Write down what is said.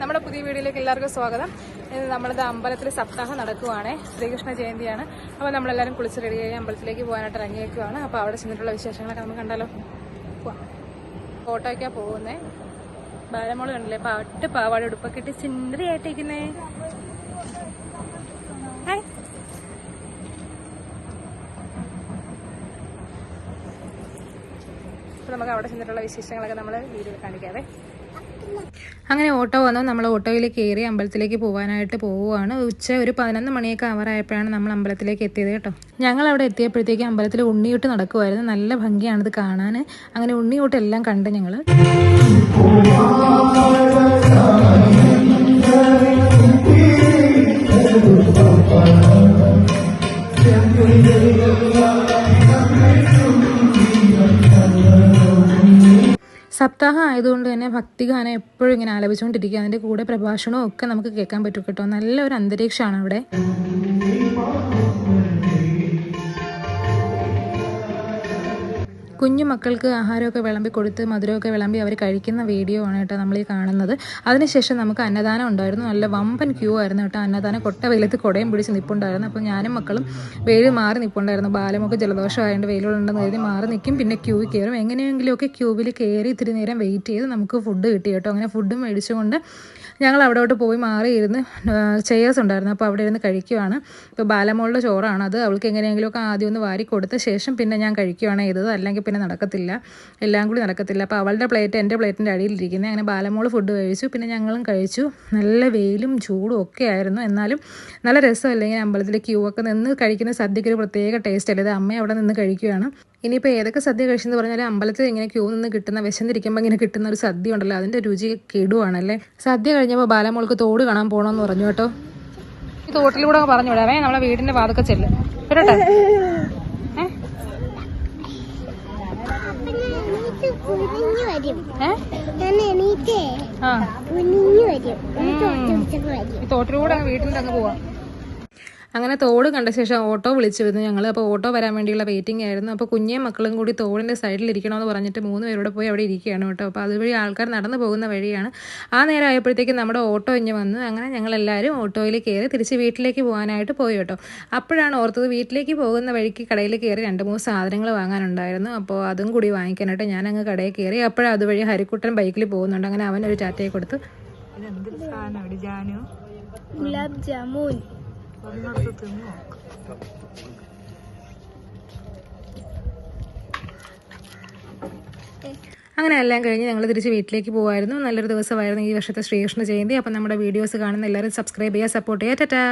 നമ്മുടെ പുതിയ വീഡിയോയിലേക്ക് എല്ലാവർക്കും സ്വാഗതം. ഇന്ന് നമ്മളത് അമ്പലത്തിൽ സപ്താഹം നടക്കുവാണ്. ശ്രീകൃഷ്ണ ജയന്തിയാണ്. അപ്പോൾ നമ്മളെല്ലാവരും കുളിച്ച് റെഡിയായി അമ്പലത്തിലേക്ക് പോകാനായിട്ട് ഇറങ്ങിയേക്കുവാണ്. അപ്പോൾ അവിടെ ചെന്നിട്ടുള്ള വിശേഷങ്ങളൊക്കെ നമുക്ക് കണ്ടാലോ? പോവാം. ഫോട്ടോയ്ക്കാണ് പോകുന്നേ. ബാലമോൾ കണ്ടില്ലേ പാട്ട് പാവാട് ഉടുപ്പൊക്കെ ഇട്ട് ചിന്തയായിട്ടിരിക്കുന്നേ നമുക്ക് അവിടെ ചെന്നിട്ടുള്ള വിശേഷങ്ങളൊക്കെ നമ്മൾ വീഡിയോയിൽ കാണിക്കാവേ. അങ്ങനെ ഓട്ടോ വന്നു. നമ്മൾ ഓട്ടോയിൽ കയറി അമ്പലത്തിലേക്ക് പോകാനായിട്ട് പോവുകയാണ്. ഉച്ച ഒരു പതിനൊന്ന് മണിയൊക്കെ അവറായപ്പോഴാണ് നമ്മൾ അമ്പലത്തിലേക്ക് എത്തിയത് കേട്ടോ. ഞങ്ങൾ അവിടെ എത്തിയപ്പോഴത്തേക്ക് അമ്പലത്തിൽ ഉണ്ണിയൂട്ട് നടക്കുമായിരുന്നു നല്ല ഭംഗിയാണിത് കാണാൻ. അങ്ങനെ ഉണ്ണിയൂട്ടെല്ലാം കണ്ട് ഞങ്ങൾ സപ്താഹം ആയതുകൊണ്ട് തന്നെ ഭക്തിഗാനം എപ്പോഴും ഇങ്ങനെ ആലപിച്ചുകൊണ്ടിരിക്കുക. അതിന്റെ കൂടെ പ്രഭാഷണവും ഒക്കെ നമുക്ക് കേൾക്കാൻ പറ്റും കേട്ടോ. നല്ല ഒരു അന്തരീക്ഷമാണ് അവിടെ. കുഞ്ഞു മക്കൾക്ക് ആഹാരമൊക്കെ വിളമ്പി കൊടുത്ത് മധുരമൊക്കെ വിളമ്പി അവർ കഴിക്കുന്ന വീഡിയോ ആണ് കേട്ടോ നമ്മൾ ഈ കാണുന്നത്. അതിനുശേഷം നമുക്ക് അന്നദാനം ഉണ്ടായിരുന്നു. നല്ല വമ്പൻ ക്യൂ ആയിരുന്നു കേട്ടോ. അന്നദാനം കൊട്ട വെയിലത്ത് കുടയും പിടിച്ച് നിൽപ്പുണ്ടായിരുന്നു അപ്പോൾ ഞാനും മക്കളും വെയിൽ മാറി നിൽപ്പുണ്ടായിരുന്നു ബാലമൊക്കെ ജലദോഷമായതുകൊണ്ട് വെയിലുണ്ടെന്ന് കരുതി മാറി നിൽക്കും പിന്നെ ക്യൂ കയറും. എങ്ങനെയെങ്കിലുമൊക്കെ ക്യൂവിൽ കയറി ഇത്തിരി നേരം വെയിറ്റ് ചെയ്ത് നമുക്ക് ഫുഡ് കിട്ടി കേട്ടോ. അങ്ങനെ ഫുഡും മേടിച്ചുകൊണ്ട് ഞങ്ങൾ അവിടോട്ട് പോയി മാറിയിരുന്ന് ചെയേഴ്സ് ഉണ്ടായിരുന്നു. അപ്പോൾ അവിടെ ഇരുന്ന് കഴിക്കുവാണ്. ഇപ്പോൾ ബാലമോളുടെ ചോറാണ്. അത് അവൾക്ക് എങ്ങനെയെങ്കിലുമൊക്കെ ആദ്യം ഒന്ന് വാരി കൊടുത്ത ശേഷം പിന്നെ ഞാൻ കഴിക്കുവാണ് ചെയ്തത്. അല്ലെങ്കിൽ പിന്നെ നടക്കത്തില്ല. എല്ലാം കൂടി നടക്കത്തില്ല. അപ്പോൾ അവളുടെ പ്ലേറ്റ് എന്റെ പ്ലേറ്റിന്റെ അടിയിലിരിക്കുന്നത് അങ്ങനെ ബാലമോൾ ഫുഡ് കഴിച്ചു. പിന്നെ ഞങ്ങളും കഴിച്ചു. നല്ല വെയിലും ചൂടും ഒക്കെ ആയിരുന്നു. എന്നാലും നല്ല രസമല്ലേ ഇങ്ങനെ അമ്പലത്തിൽ ക്യൂ ഒക്കെ നിന്ന് കഴിക്കുന്ന സദ്യക്ക് ഒരു പ്രത്യേക ടേസ്റ്റ് അല്ലേ? അമ്മ അവിടെ നിന്ന് കഴിക്കുകയാണ് ഇനിയിപ്പോൾ ഏതൊക്കെ സദ്യ കഴിച്ചെന്ന് പറഞ്ഞാൽ അമ്പലത്തിൽ ഇങ്ങനെ ക്യൂ നിന്ന് കിട്ടുന്ന വിശന്നിരിക്കുമ്പോൾ ഇങ്ങനെ കിട്ടുന്ന ഒരു സദ്യ ഉണ്ടല്ലോ. അതിന്റെ രുചി കെടുവാണല്ലേ? സദ്യ കഴിഞ്ഞപ്പോൾ ബാലമോൾക്ക് തോട് കാണാൻ പോകണമെന്ന് പറഞ്ഞു കേട്ടോ. ഈ തോട്ടിലൂടെ പറഞ്ഞു വിടാവേ നമ്മളെ വീടിന്റെ വാതൊക്കെ ചെല്ലും. കേട്ടോ കുനിഞ്ഞു വരും ഞാൻ എണീറ്റേ. കുനിഞ്ഞു വരും തോട്ടിലൂടെ വീട്ടിന്റെ അങ്ങ് പോവാം. അങ്ങനെ തോട് കണ്ട ശേഷം ഓട്ടോ വിളിച്ചു വന്നു ഞങ്ങൾ അപ്പോൾ ഓട്ടോ വരാൻ വേണ്ടിയുള്ള വെയിറ്റിംഗ് ആയിരുന്നു. അപ്പോൾ കുഞ്ഞേ മക്കളും കൂടി തോടിന്റെ സൈഡിൽ ഇരിക്കണമെന്ന് പറഞ്ഞിട്ട് മൂന്ന് പേരോട് പോയി അവിടെ ഇരിക്കുകയാണ് കേട്ടോ. അപ്പോൾ അതുവഴി ആൾക്കാർ നടന്നു പോകുന്ന വഴിയാണ്. ആ നേരം ആയപ്പോഴത്തേക്കും നമ്മുടെ ഓട്ടോ ഇഞ്ഞ് വന്നു. അങ്ങനെ ഞങ്ങളെല്ലാവരും ഓട്ടോയിൽ കയറി തിരിച്ച് വീട്ടിലേക്ക് പോകാനായിട്ട് പോയി കേട്ടോ. അപ്പോഴാണ് ഓർത്തത് വീട്ടിലേക്ക് പോകുന്ന വഴിക്ക് കടയിൽ കയറി രണ്ട് മൂന്ന് സാധനങ്ങൾ വാങ്ങാനുണ്ടായിരുന്നു. അപ്പോൾ അതും കൂടി വാങ്ങിക്കാനായിട്ട് ഞാൻ അങ്ങ് കടയിൽ കയറി. അപ്പോഴും അതുവഴി ഹരിക്കുട്ടൻ ബൈക്കിൽ പോകുന്നുണ്ട്. അങ്ങനെ അവൻ ഒരു ടാറ്റയെ കൊടുത്തു ഗുലാബ് ജാമുൻ. അങ്ങനെ എല്ലാം കഴിഞ്ഞ് ഞങ്ങൾ തിരിച്ച് വീട്ടിലേക്ക് പോകുമായിരുന്നു നല്ലൊരു ദിവസമായിരുന്നു ഈ വർഷത്തെ ശ്രീകൃഷ്ണ ജയന്തി. അപ്പം നമ്മുടെ വീഡിയോസ് കാണുന്ന എല്ലാവരും സബ്സ്ക്രൈബ് ചെയ്യുക സപ്പോർട്ട് ചെയ്യുക. ടാറ്റാ!